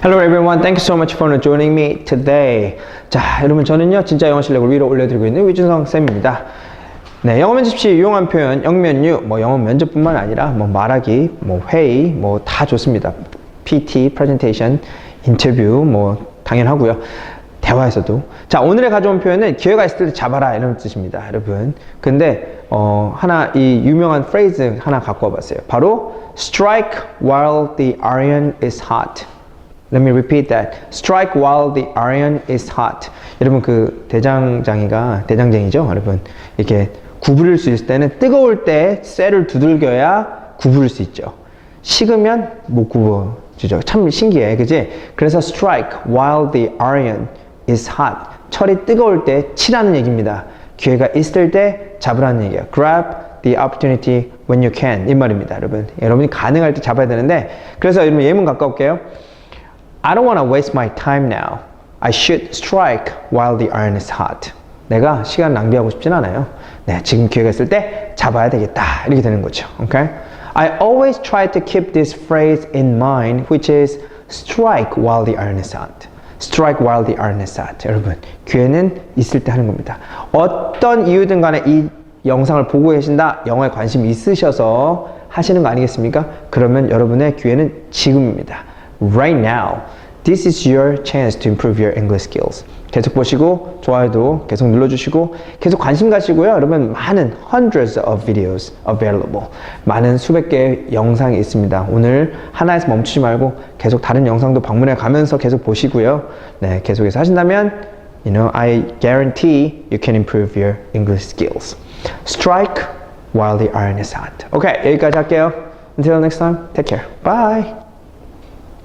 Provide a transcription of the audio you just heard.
Hello everyone, thank you so much for joining me today. 자, 여러분 저는요 진짜 영어 실력을 위로 올려드리고 있는 위준성 쌤입니다. 네, 영어 면접 시 유용한 표현, 영면유, 뭐 영어 면접뿐만 아니라 뭐 말하기, 뭐 회의, 뭐 다 좋습니다. PT, presentation, 인터뷰, 뭐 당연하고요. 대화에서도. 자, 오늘의 가져온 표현은 기회가 있을 때 잡아라 이런 뜻입니다, 여러분. 근데 어, 하나 이 유명한 프레이즈 하나 갖고 와봤어요. 바로 strike while the iron is hot. Let me repeat that. Strike while the iron is hot. 여러분 그 대장장이가 대장쟁이죠, 여러분. 이렇게 구부릴 수 있을 때는 뜨거울 때 쇠를 두들겨야 구부릴 수 있죠. 식으면 못 구부러지죠. 참 신기해, 그지? 그래서 strike while the iron is hot. 철이 뜨거울 때 치라는 얘기입니다. 기회가 있을 때 잡으라는 얘기예요. Grab the opportunity when you can 이 말입니다, 여러분. 여러분이 가능할 때 잡아야 되는데 그래서 여러분 예문 가까울게요. I don't want to waste my time now. I should strike while the iron is hot. 내가 시간 낭비하고 싶진 않아요. 네, 지금 기회가 있을 때 잡아야 되겠다. 이렇게 되는 거죠. Okay? I always try to keep this phrase in mind, which is strike while the iron is hot. Strike while the iron is hot. 여러분, 기회는 있을 때 하는 겁니다. 어떤 이유든 간에 이 영상을 보고 계신다, 영어에 관심이 있으셔서 하시는 거 아니겠습니까? 그러면 여러분의 기회는 지금입니다. Right now. This is your chance to improve your English skills. 계속 보시고 좋아요도 계속 눌러주시고 계속 관심 가시고요. 여러분 많은 hundreds of videos available. 많은 수백 개의 영상이 있습니다. 오늘 하나에서 멈추지 말고 계속 다른 영상도 방문해 가면서 계속 보시고요. 네, 계속해서 하신다면 you know, I guarantee you can improve your English skills. Strike while the iron is hot. Okay, 여기까지 할게요. Until next time, take care. Bye.